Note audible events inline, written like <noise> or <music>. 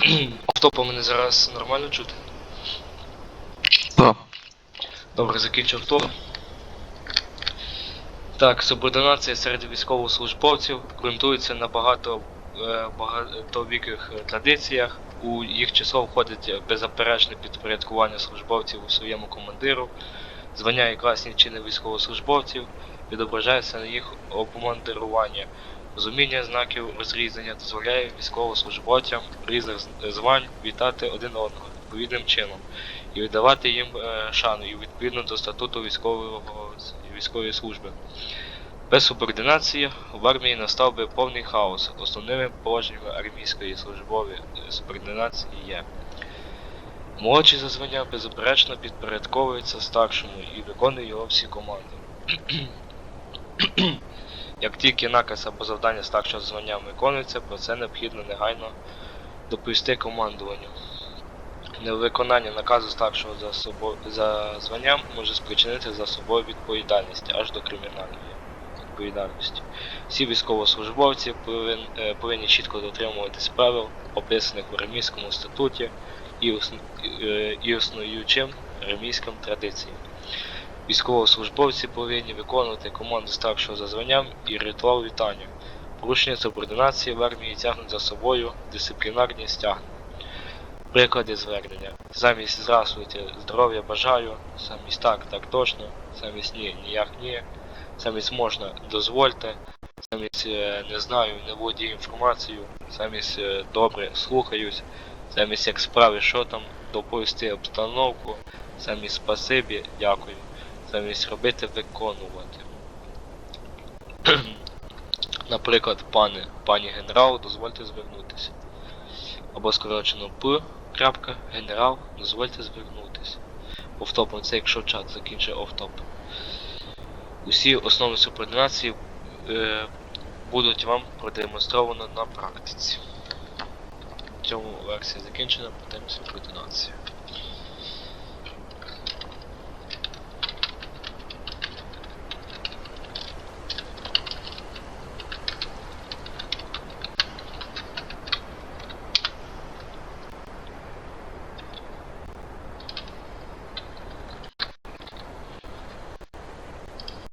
<clears throat> Автопа мене зараз нормально чути. Так. Добре, закінчив тур. Так, субординація серед військовослужбовців ґрунтується на багато е, багатовіких е, традиціях. У їх число входить беззаперечне підпорядкування службовців у своєму командиру, звання і класні чини військовослужбовців, відображається на їх обмундирування. Розуміння знаків розрізнення дозволяє військовослужбовцям різних звань вітати один одного відповідним чином і віддавати їм е, шану і відповідно до статуту військового військової служби. Без субординації в армії настав би повний хаос. Основними положеннями армійської службової е, субординації є. Молодший за звання беззаперечно підпорядковується старшому і виконує його всі команди. <clears throat> <clears throat> Як тільки наказ або завдання старшого звання виконується, про це необхідно негайно доповісти командуванню. Невиконання наказу старшого за, собо... за званням може спричинити за собою відповідальність аж до кримінальної відповідальності. Всі військовослужбовці повин... е, повинні чітко дотримуватись правил, описаних в армійському статуті і, е, існуючим армійським традиціям. Військовослужбовці повинні виконувати команду старшого за званням і ритуал вітання. Порушення субординації в армії тягнуть за собою дисциплінарні стягнення. Приклади звернення. Замість здравствуйте, здоров'я бажаю, замість так, так точно, замість ні, ніяк ні, замість можна, дозвольте, замість е, не знаю, не володію інформацію, замість е, добре, слухаюсь, замість як справи, що там, доповісти обстановку, замість спасибі, дякую, замість робити, виконувати. <clears throat> Наприклад, пане, пані генерал, дозвольте звернутися або скорочено П. Крапка, генерал, дозвольте звернутися. Офтопом це якщо чат закінчить офтоп. Усі основи субординації е, будуть вам продемонстровано на практиці. В цьому версія закінчена по темі.